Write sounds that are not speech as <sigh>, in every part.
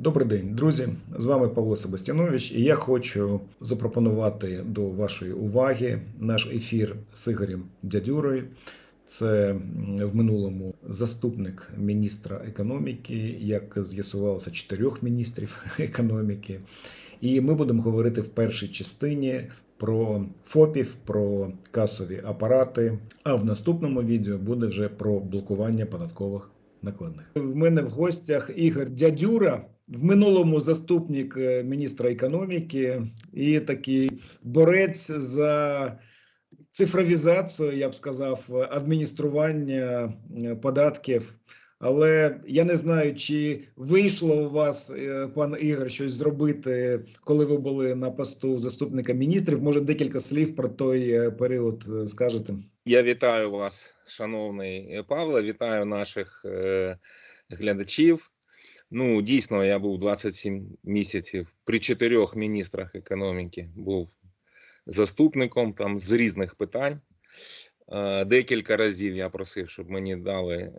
Добрий день, друзі. З вами Павло Себастьянович, і я хочу запропонувати до вашої уваги наш ефір з Ігорем Дядюрою. Це в минулому заступник міністра економіки, як з'ясувалося, чотирьох міністрів <laughs> економіки. І ми будемо говорити в першій частині про ФОПів, про касові апарати. А в наступному відео буде вже про блокування податкових накладних. В мене в гостях Ігор Дядюра, в минулому заступник е, міністра економіки і такий борець за цифровізацію, я б сказав, адміністрування е, податків. Але я не знаю, чи вийшло у вас, е, пан Ігор, щось зробити, коли ви були на посту заступника міністрів. Може, декілька слів про той період скажете? Я вітаю вас, шановний Павло. Вітаю наших глядачів. Ну, дійсно, я був 27 місяців при чотирьох міністрах економіки. Був заступником там з різних питань. Е, Декілька разів я просив, щоб мені дали е,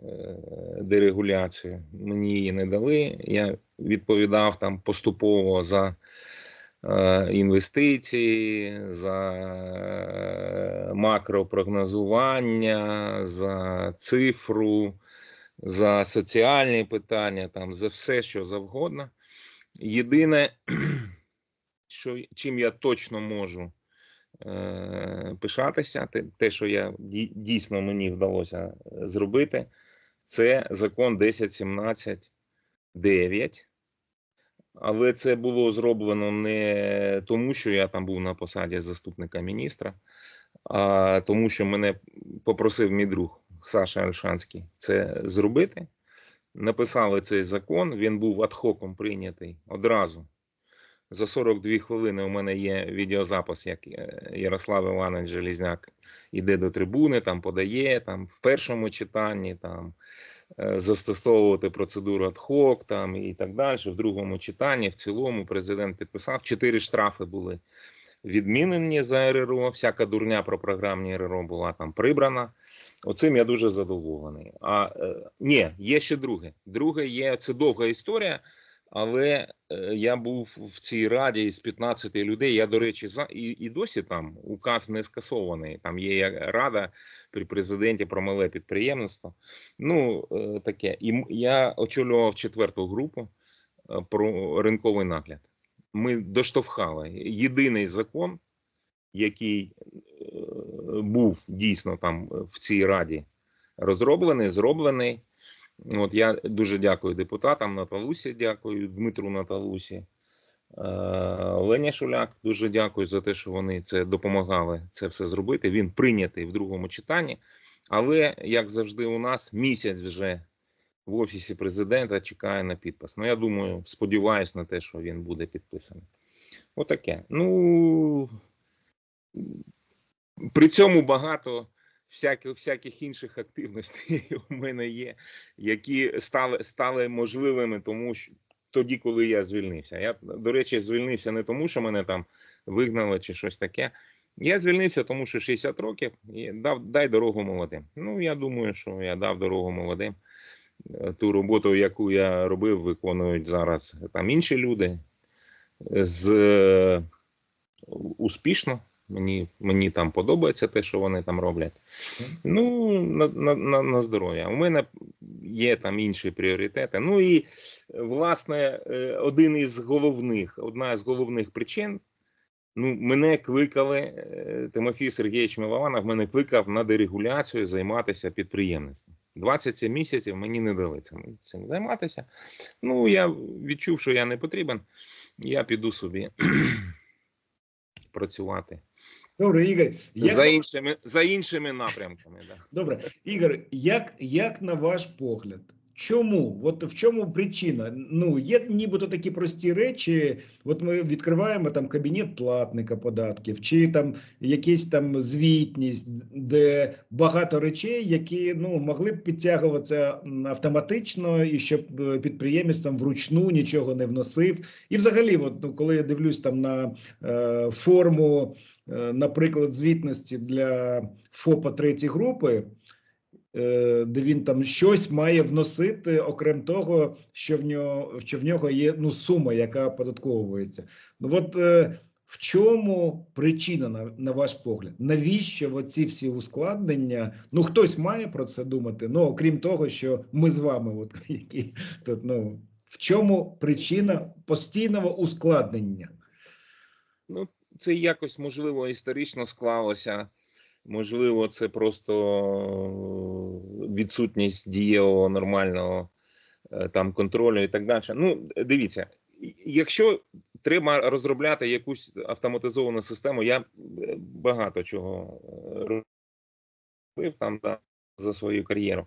дерегуляцію. Мені її не дали. Я відповідав там поступово за е, інвестиції, за макропрогнозування, за цифру, за соціальні питання, там за все, що завгодно. Єдине, <clears throat> що чим я точно можу е, пишатися, те, те, що я дійсно мені вдалося е, зробити, це закон 1017 9. Але це було зроблено не тому, що я там був на посаді заступника міністра, а тому, що мене попросив мій друг Саша Альшанський це зробити. Написали цей закон, він був адхоком прийнятий одразу. За 42 хвилини у мене є відеозапис, як е, Ярослав Іванович Желізняк іде до трибуни, там подає там в першому читанні, там е, застосовувати процедуру адхок, там і так далі. В другому читанні, в цілому, президент підписав. Чотири штрафи були відмінені за РРО. Всяка дурня про програмні РРО була там прибрана. Оцим я дуже задоволений. А е, ні, є ще друге. Друге є це довга історія. Але е, я був в цій раді із 15 людей. Я, до речі, за і, і досі там указ не скасований. Там є рада при президенті про мале підприємництво. Ну е, таке. І я очолював четверту групу е, про ринковий нагляд. Ми доштовхали єдиний закон, який е, був дійсно там в цій раді розроблений, зроблений. От я дуже дякую депутатам Наталусі, дякую Дмитру Наталусі, е, Лені Шуляк. Дуже дякую за те, що вони це допомагали це все зробити. Він прийнятий в другому читанні. Але як завжди, у нас місяць вже в офісі президента чекає на підпис. Ну я думаю, сподіваюся на те, що він буде підписаний. Отаке. Ну при цьому багато всяких, всяких інших активностей <laughs> у мене є, які стали, стали можливими, тому що тоді, коли я звільнився. Я, до речі, звільнився не тому, що мене там вигнали чи щось таке. Я звільнився, тому що 60 років і дав дай дорогу молодим. Ну, я думаю, що я дав дорогу молодим. Ту роботу, яку я робив, виконують зараз там інші люди з е, успішно. Мені, мені там подобається те, що вони там роблять. Ну, на, на, на, на здоров'я. У мене є там інші пріоритети. Ну і власне, е, один із головних, одна з головних причин. Ну, мене кликали, е, Тимофій Сергійович Милованов мене кликав на дерегуляцію займатися підприємництвом. 27 місяців мені не дали цим, цим займатися. Ну, я відчув, що я не потрібен. Я піду собі <clears throat> працювати Добре, Ігор, як... за іншими, за іншими напрямками. Да. Добре, Ігор, як, як на ваш погляд? Чому? От в чому причина? Ну, є нібито такі прості речі. От ми відкриваємо там кабінет платника податків, чи там якісь там звітність, де багато речей, які ну могли б підтягуватися автоматично, і щоб е, підприємець там вручну нічого не вносив. І взагалі, от, ну, коли я дивлюсь там на е, форму, е, наприклад, звітності для ФОПа третьої групи. Е, де він там щось має вносити, окрім того, що в нього що в нього є ну сума, яка оподатковується. Ну от е, в чому причина, на, на ваш погляд? Навіщо оці всі ускладнення? Ну хтось має про це думати. Ну окрім того, що ми з вами, от <laughs> які тут ну в чому причина постійного ускладнення? Ну, це якось можливо історично склалося. Можливо, це просто відсутність дієвого нормального е, там контролю і так далі. Ну, дивіться, якщо треба розробляти якусь автоматизовану систему, я е, багато чого е, робив там да, за свою кар'єру.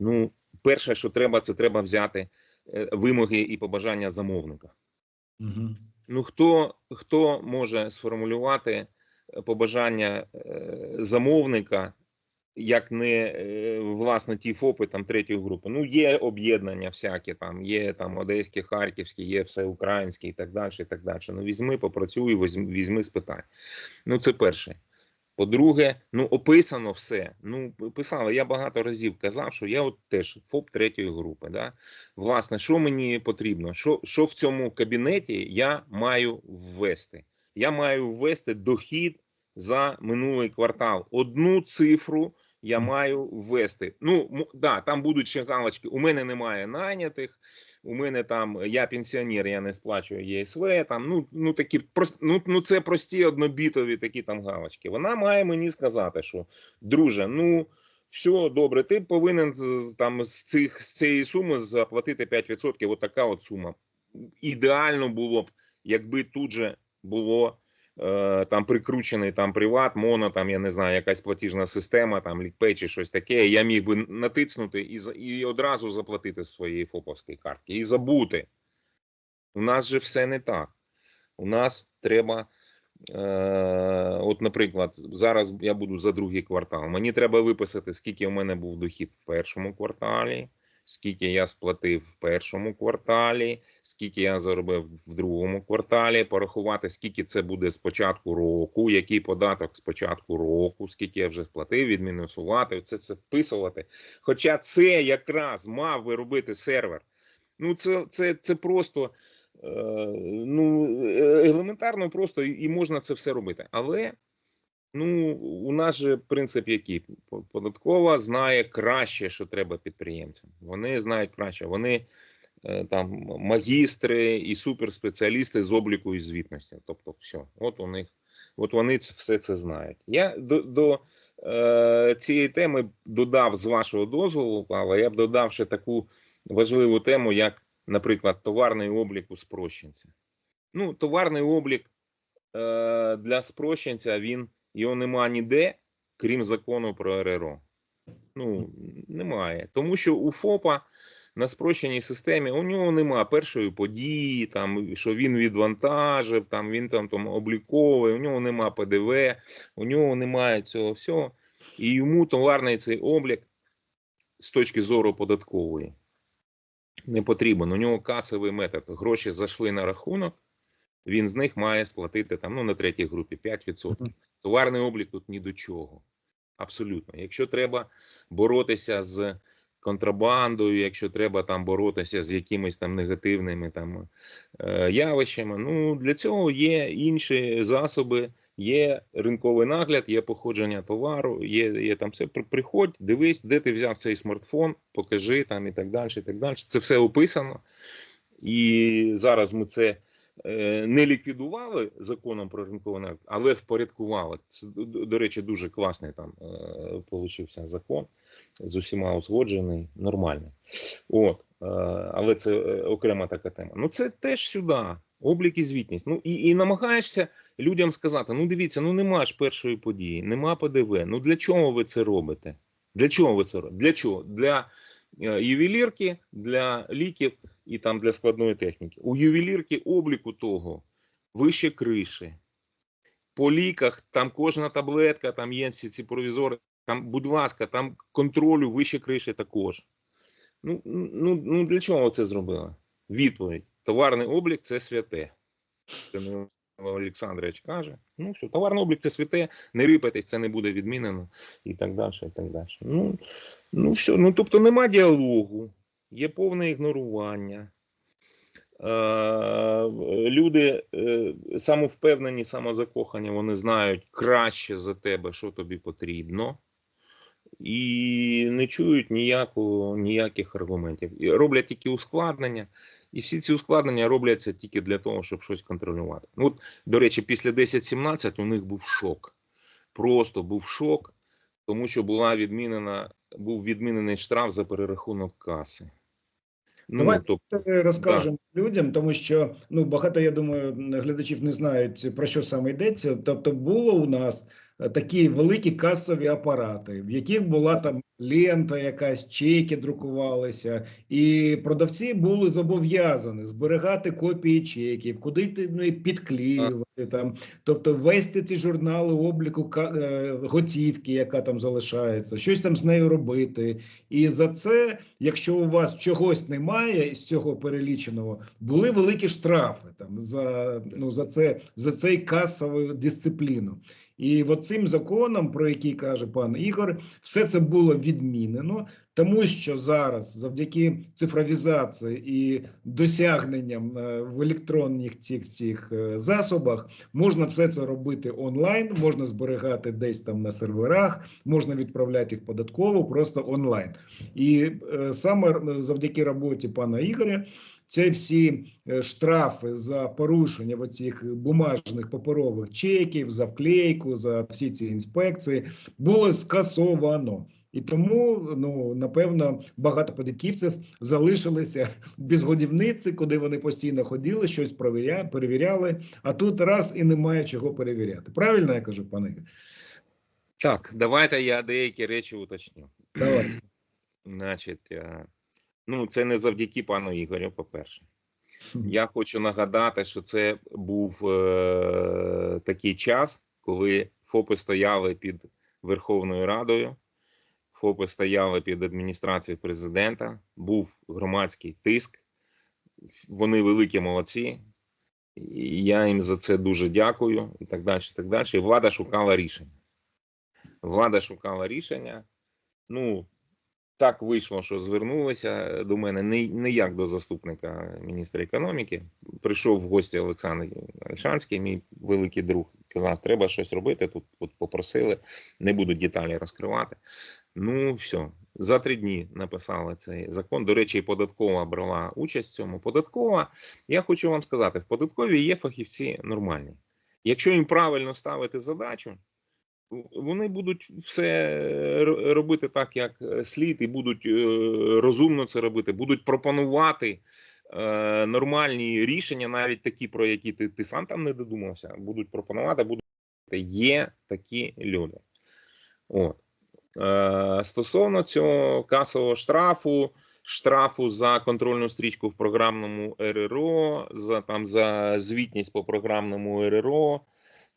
Ну, перше, що треба, це треба взяти е, вимоги і побажання замовника. Угу. Ну, хто, хто може сформулювати е, побажання е, замовника, як не е, власне ті ФОПи там третьої групи? Ну, є об'єднання всякі там, є там одеські, харківські, є все українське і так далі. і так далі. Ну, візьми, попрацюй, візьми, візьми спитай. Ну, це перше. По-друге, ну описано все. Ну, писали, я багато разів казав, що я от теж ФОП третьої групи. Да? Власне, що мені потрібно? Що, що в цьому кабінеті я маю ввести? Я маю ввести дохід за минулий квартал. Одну цифру я маю ввести. Ну, да, там будуть ще галочки. У мене немає найнятих. У мене там я пенсіонер, я не сплачую ЄСВ. Там ну ну такі ну, ну це прості однобітові такі там галочки. Вона має мені сказати, що друже, ну все добре, ти повинен там з цих з цієї суми заплатити 5%. От така от сума. Ідеально було б, якби тут же було е, там прикручений там приват, моно, там я не знаю, якась платіжна система, там лікпей чи щось таке. Я міг би натиснути і і одразу заплатити з своєї ФОПовської картки і забути. У нас же все не так. У нас треба. Е, от, наприклад, зараз я буду за другий квартал. Мені треба виписати, скільки у мене був дохід в першому кварталі, скільки я сплатив в першому кварталі, скільки я заробив в другому кварталі, порахувати, скільки це буде з початку року, який податок з початку року, скільки я вже сплатив, відмінусувати, це це вписувати. Хоча це якраз мав би робити сервер. Ну, це, це, це просто е, ну, е, елементарно просто і і можна це все робити. Але ну, у нас же принцип який? Податкова знає краще, що треба підприємцям. Вони знають краще. Вони е, там магістри і суперспеціалісти з обліку і звітності. Тобто, все, от у них, от вони все це знають. Я до, до е, цієї теми додав з вашого дозволу, Павла, я б додав ще таку важливу тему, як, наприклад, товарний облік у спрощенця. Ну, товарний облік е, для спрощенця він його нема ніде, крім закону про РРО. Ну, немає. Тому що у ФОПа на спрощеній системі у нього нема першої події, там, що він відвантажив, там, він там, там обліковує, у нього нема ПДВ, у нього немає цього всього. І йому товарний цей облік з точки зору податкової не потрібен. У нього касовий метод. Гроші зайшли на рахунок, він з них має сплатити там, ну, на третій групі 5%. Товарний облік тут ні до чого. Абсолютно. Якщо треба боротися з контрабандою, якщо треба там боротися з якимись там негативними там е, явищами, ну для цього є інші засоби, є ринковий нагляд, є походження товару, є, є там все. Приходь, дивись, де ти взяв цей смартфон, покажи там і так далі. І так далі. Це все описано. І зараз ми це не ліквідували законом про ринковий нагляд, але впорядкували. Це, до- речі, дуже класний там е, получився закон, з усіма узгоджений, нормальний. От, е, але це е, окрема така тема. Ну це теж сюди. Облік і звітність. Ну і, і намагаєшся людям сказати: ну дивіться, ну нема ж першої події, нема ПДВ. Ну для чого ви це робите? Для чого ви це робите? Для чого? Для е, ювелірки, для ліків і там для складної техніки. У ювелірки обліку того вище криші. По ліках там кожна таблетка, там є всі ці провізори. Там, будь ласка, там контролю вище криші також. Ну, ну, ну для чого це зробили? Відповідь: товарний облік це святе. Це не Олександрович каже, ну все, товарний облік це святе, не рипайтесь, це не буде відмінено і так далі. І так далі. Ну, ну все, ну тобто нема діалогу, є повне ігнорування. Е, люди е, самовпевнені, самозакохані, вони знають краще за тебе, що тобі потрібно, і не чують ніякого, ніяких аргументів. Роблять тільки ускладнення, і всі ці ускладнення робляться тільки для того, щоб щось контролювати. Ну, От, до речі, після 10-17 у них був шок. Просто був шок, тому що була відмінена, був відмінений штраф за перерахунок каси. Ну, Давайте тобто, Це розкажемо людям, тому що ну багато, я думаю, глядачів не знають про що саме йдеться. Тобто, було у нас такі великі касові апарати, в яких була там лента, якась чеки друкувалися, і продавці були зобов'язані зберігати копії чеків, куди ти ну, і підклеювати там, тобто вести ці журнали обліку е, готівки, яка там залишається, щось там з нею робити. І за це, якщо у вас чогось немає з цього переліченого, були великі штрафи там за ну за це за цей касову дисципліну. І от цим законом, про який каже пан Ігор, все це було відмінено, тому що зараз, завдяки цифровізації і досягненням е, в електронних цих цих е, засобах, можна все це робити онлайн, можна зберігати десь там на серверах, можна відправляти в податкову просто онлайн. І е, саме завдяки роботі пана Ігоря. Це всі е, штрафи за порушення оцих бумажних паперових чеків, за вклейку, за всі ці інспекції було скасовано. І тому, ну напевно, багато податківців залишилися без годівниці, куди вони постійно ходили, щось перевіряли, перевіряли. А тут раз і немає чого перевіряти. Правильно я кажу, пане так, давайте я деякі речі уточню. Давай. Значить, е, ну це не завдяки пану Ігорю, по-перше. Я хочу нагадати, що це був е, такий час, коли ФОПи стояли під Верховною Радою, ФОПи стояли під адміністрацією президента, був громадський тиск. Вони великі молодці. І я їм за це дуже дякую, і так далі. І так далі. І влада шукала рішення. Влада шукала рішення. Ну, так вийшло, що звернулися до мене не, не як до заступника міністра економіки. Прийшов в гості Олександр Альшанський, мій великий друг, казав, треба щось робити. Тут, тут попросили, не буду деталі розкривати. Ну, все, за три дні написали цей закон. До речі, і податкова брала участь в цьому. Податкова, я хочу вам сказати, в податковій є фахівці нормальні. Якщо їм правильно ставити задачу, вони будуть все робити так, як е, слід, і будуть е, розумно це робити, будуть пропонувати е, нормальні рішення, навіть такі, про які ти, ти сам там не додумався, будуть пропонувати, будуть є такі люди. От. Е, стосовно цього касового штрафу, штрафу за контрольну стрічку в програмному РРО, за там за звітність по програмному РРО.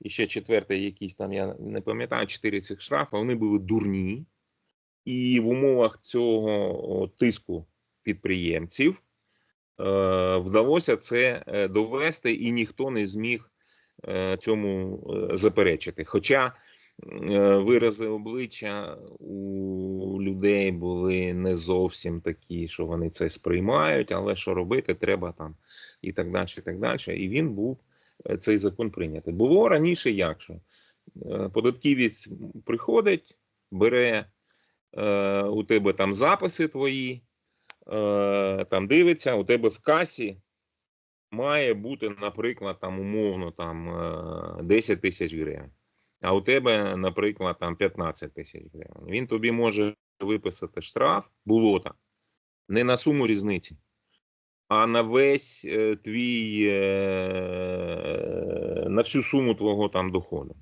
І ще четвертий, якийсь там, я не пам'ятаю, чотири цих штрафи, вони були дурні. І в умовах цього тиску підприємців е, вдалося це е, довести, і ніхто не зміг е, цьому е, заперечити. Хоча е, вирази обличчя у людей були не зовсім такі, що вони це сприймають, але що робити, треба там і так далі. І так далі. І він був цей закон прийнятий. Було раніше як що? Е, Податківець приходить, бере е, у тебе там записи твої, е, там дивиться, у тебе в касі має бути, наприклад, там умовно там е, 10 тисяч гривень. А у тебе, наприклад, там 15 тисяч гривень. Він тобі може виписати штраф, було так, не на суму різниці, а на весь е, твій, е, на всю суму твого там доходу.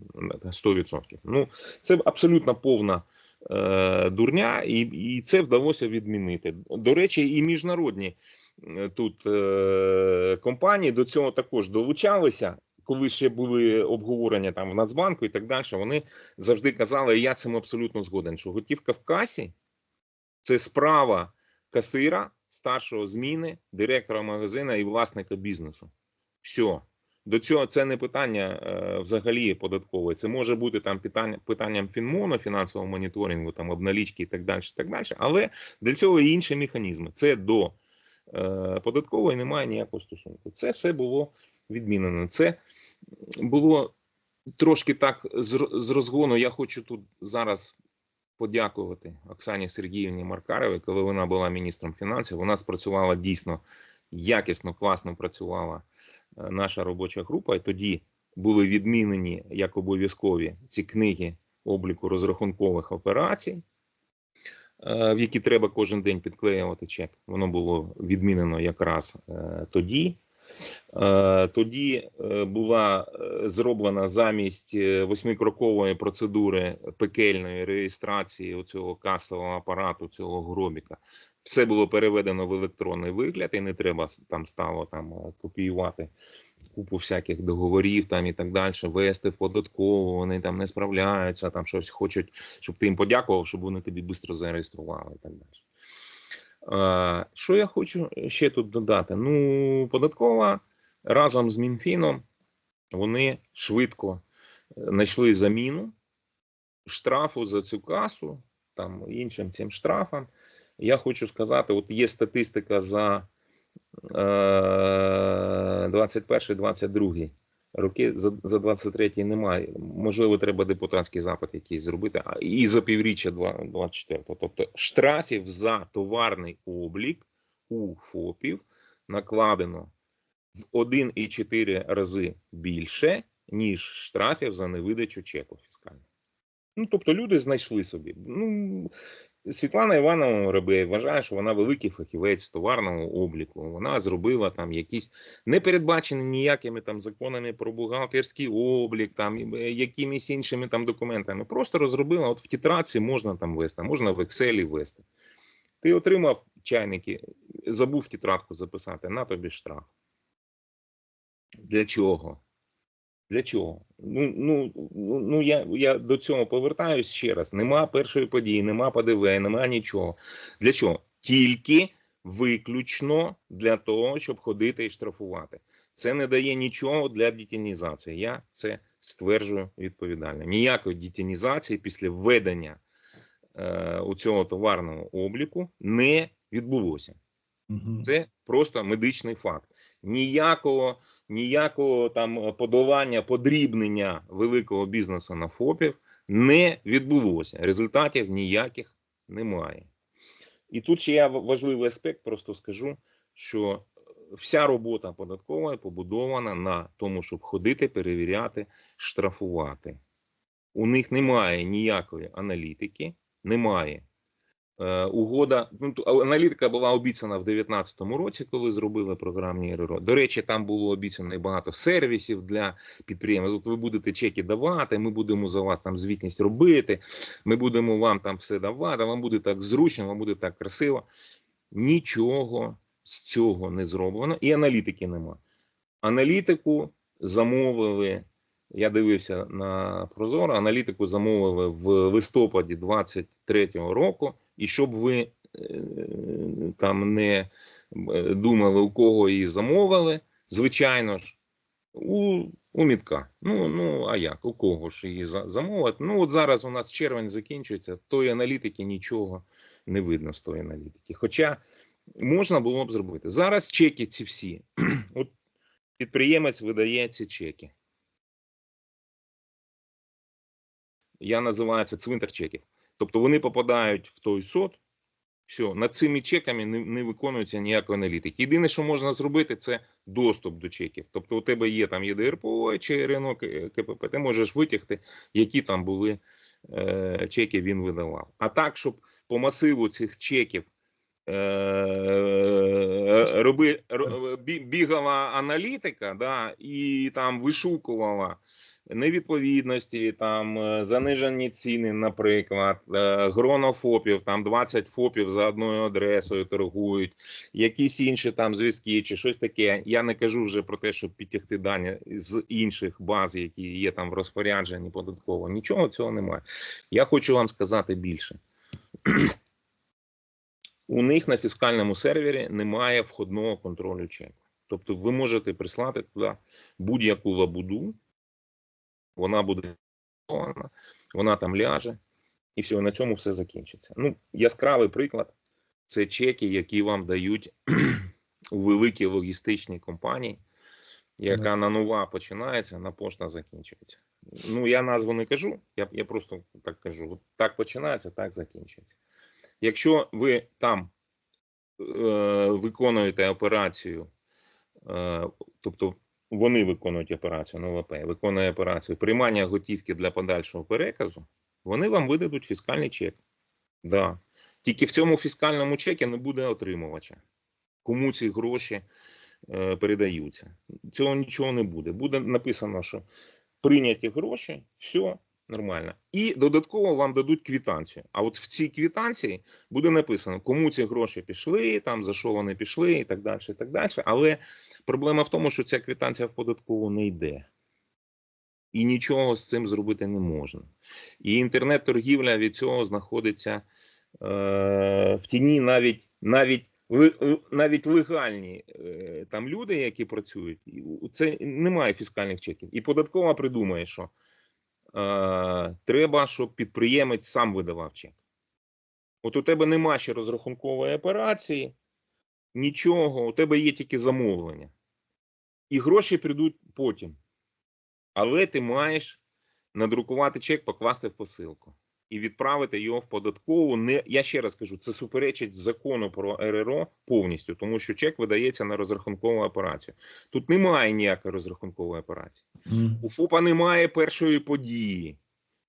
100%. Ну, це абсолютно повна е, дурня, і, і це вдалося відмінити. До речі, і міжнародні тут компанії до цього також долучалися. Коли ще були обговорення там в Нацбанку і так далі, вони завжди казали, і я цим абсолютно згоден, що готівка в касі це справа касира, старшого зміни, директора магазина і власника бізнесу. Все. До цього це не питання е, взагалі податкове. Це може бути там питання питанням фінмону, фінансового моніторингу, там обналічки і так далі. Так далі. Але для цього є інші механізми. Це до е, податкової немає ніякого стосунку. Це все було відмінено. Це було трошки так з, з розгону. Я хочу тут зараз подякувати Оксані Сергіївні Маркаровій, коли вона була міністром фінансів. Вона спрацювала дійсно якісно, класно працювала е, наша робоча група. І тоді були відмінені як обов'язкові ці книги обліку розрахункових операцій, е, в які треба кожен день підклеювати чек. Воно було відмінено якраз е, тоді. Е, Тоді е, була е, зроблена замість восьмикрокової процедури пекельної реєстрації цього касового апарату, цього гробіка. Все було переведено в електронний вигляд, і не треба там стало там копіювати купу всяких договорів там і так далі, вести в податкову, вони там не справляються, там щось хочуть, щоб ти їм подякував, щоб вони тобі швидко зареєстрували і так далі. Е, Що я хочу ще тут додати? Ну, податкова разом з Мінфіном вони швидко е, знайшли заміну штрафу за цю касу, там іншим цим штрафам. Я хочу сказати: от є статистика за е, 21-22 роки, за, за 23 немає. Можливо, треба депутатський запит якийсь зробити, а і за півріччя 24-го. Тобто штрафів за товарний облік у ФОПів накладено в 1,4 рази більше, ніж штрафів за невидачу чеку фіскального. Ну, тобто люди знайшли собі. Ну, Світлана Івановна Ребей вважає, що вона великий фахівець товарного обліку. Вона зробила там якісь не передбачені ніякими там законами про бухгалтерський облік, там е, якимись іншими там документами. Просто розробила. От в тетраці можна там вести, можна в Excel вести. Ти отримав чайники, забув тетрадку записати, на тобі штраф. Для чого? Для чого? Ну, ну, ну, ну я, я до цього повертаюсь ще раз. Нема першої події, нема ПДВ, нема нічого. Для чого? Тільки виключно для того, щоб ходити і штрафувати. Це не дає нічого для дітінізації. Я це стверджую відповідально. Ніякої дітінізації після введення е, у цього товарного обліку не відбулося. Це просто медичний факт. Ніякого, ніякого там подолання, подрібнення великого бізнесу на ФОПів не відбулося. Результатів ніяких немає. І тут ще я важливий аспект, просто скажу, що вся робота податкової побудована на тому, щоб ходити, перевіряти, штрафувати. У них немає ніякої аналітики, немає Е, угода. Ну, аналітика була обіцяна в 2019 році, коли зробили програмні РРО. До речі, там було обіцяно багато сервісів для підприємств. От ви будете чеки давати, ми будемо за вас там звітність робити, ми будемо вам там все давати, вам буде так зручно, вам буде так красиво. Нічого з цього не зроблено, і аналітики нема. Аналітику замовили. Я дивився на Прозоро, аналітику замовили в листопаді 23-го року. І щоб ви е, там не е, думали, у кого її замовили, звичайно ж, у, у мітка. Ну, ну а як? У кого ж її за- замовити? Ну, от зараз у нас червень закінчується, тої аналітики нічого не видно з тої аналітики. Хоча можна було б зробити. Зараз чеки ці всі. <clears throat> От підприємець видає ці чеки. Я називаю це цвинтар чеків. Тобто вони попадають в той сот, все, над цими чеками не, не виконується ніякої аналітики. Єдине, що можна зробити, це доступ до чеків. Тобто, у тебе є там ЄДРПО чи РНО КПП, ти можеш витягти, які там були е, чеки він видавав. А так, щоб по масиву цих чеків е, роби, ро- бігала аналітика, да, і там вишукувала невідповідності, там е, занижені ціни, наприклад, е, гроно ФОПів, там 20 ФОПів за одною адресою торгують, якісь інші там зв'язки чи щось таке. Я не кажу вже про те, щоб підтягти дані з інших баз, які є там в розпорядженні податково. Нічого цього немає. Я хочу вам сказати більше. <clears throat> У них на фіскальному сервері немає входного контролю чеку. Тобто ви можете прислати туди будь-яку лабуду, вона буде вона там ляже, і все, на цьому все закінчиться. Ну, яскравий приклад це чеки, які вам дають <clears throat> у великій логістичній компанії, яка на нова починається, на пошта закінчується. Ну, я назву не кажу, я, я просто так кажу: от так починається, так закінчується. Якщо ви там е, виконуєте операцію, е, тобто вони виконують операцію НЛП, виконує операцію приймання готівки для подальшого переказу, вони вам видадуть фіскальний чек. Да. Тільки в цьому фіскальному чекі не буде отримувача. Кому ці гроші е, передаються. Цього нічого не буде. Буде написано, що прийняті гроші, все нормально. І додатково вам дадуть квитанцію. А от в цій квитанції буде написано, кому ці гроші пішли, там за що вони пішли, і так далі. і так далі. Але проблема в тому, що ця квитанція в податкову не йде. І нічого з цим зробити не можна. І інтернет-торгівля від цього знаходиться е, в тіні навіть навіть. ли- навіть легальні е, там люди, які працюють, це немає фіскальних чеків. І податкова придумає, що е, треба, щоб підприємець сам видавав чек. От у тебе нема ще розрахункової операції, нічого, у тебе є тільки замовлення. І гроші прийдуть потім. Але ти маєш надрукувати чек, покласти в посилку і відправити його в податкову. Не я ще раз кажу, це суперечить закону про РРО повністю, тому що чек видається на розрахункову операцію. Тут немає ніякої розрахункової операції. Мгм. У ФОПа немає першої події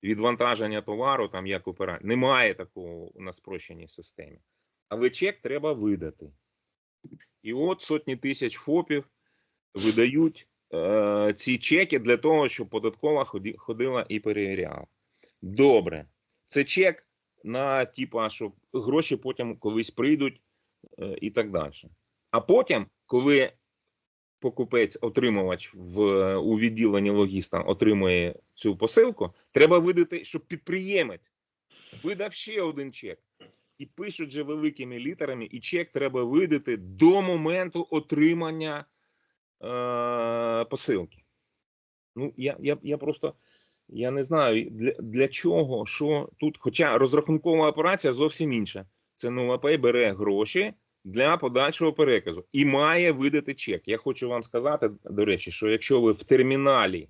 відвантаження товару, там як операція. Немає такого на спрощеній системі. Але чек треба видати. І от сотні тисяч ФОПів видають е, ці чеки для того, щоб податкова ході- ходила і перевіряла. Добре, це чек на типа, що гроші потім колись прийдуть е, і так далі. А потім, коли покупець, отримувач в у відділенні логіста отримує цю посилку, треба видати, щоб підприємець видав ще один чек. І пишуть же великими літерами, і чек треба видати до моменту отримання е, посилки. Ну, я, я, я просто я не знаю для, для чого, що тут. Хоча розрахункова операція зовсім інша. Це НЛП бере гроші для подальшого переказу і має видати чек. Я хочу вам сказати, до речі, що якщо ви в терміналі,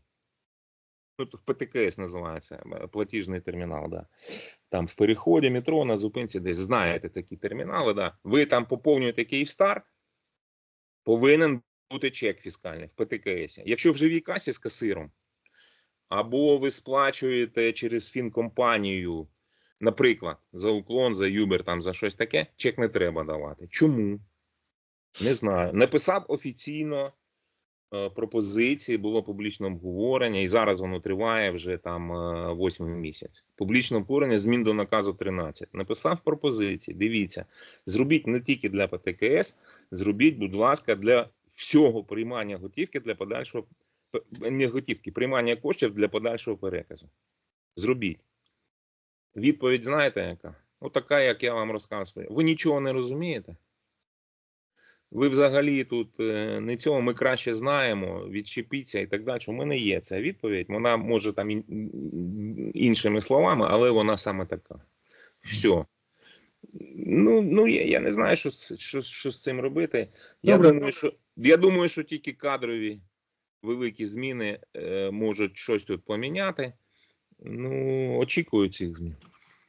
ну в ПТКС називається е, платіжний термінал, да, там в переході метро на зупинці десь знаєте такі термінали, да, ви там поповнюєте Київстар, повинен бути чек фіскальний в ПТКС. Якщо в живій касі з касиром, або ви сплачуєте через фінкомпанію, наприклад, за уклон, за Юбер, там за щось таке, чек не треба давати. Чому? Не знаю. Написав офіційно е, пропозиції, було публічне обговорення, і зараз воно триває вже там е, місяць. Публічне обговорення змін до наказу 13. Написав пропозиції. Дивіться, зробіть не тільки для ПТКС, зробіть, будь ласка, для всього приймання готівки для подальшого не готівки, приймання коштів для подальшого переказу. Зробіть. Відповідь знаєте, яка? Ну, така, як я вам розказую. Ви нічого не розумієте. Ви взагалі тут е, не цього ми краще знаємо, відчепіться і так далі. У мене є ця відповідь. Вона може там іншими словами, але вона саме така. Все. Ну, ну я, я не знаю, що, що, що з цим робити. Я Добре. думаю, що, я думаю, що тільки кадрові великі зміни е, можуть щось тут поміняти. Ну, очікую цих змін.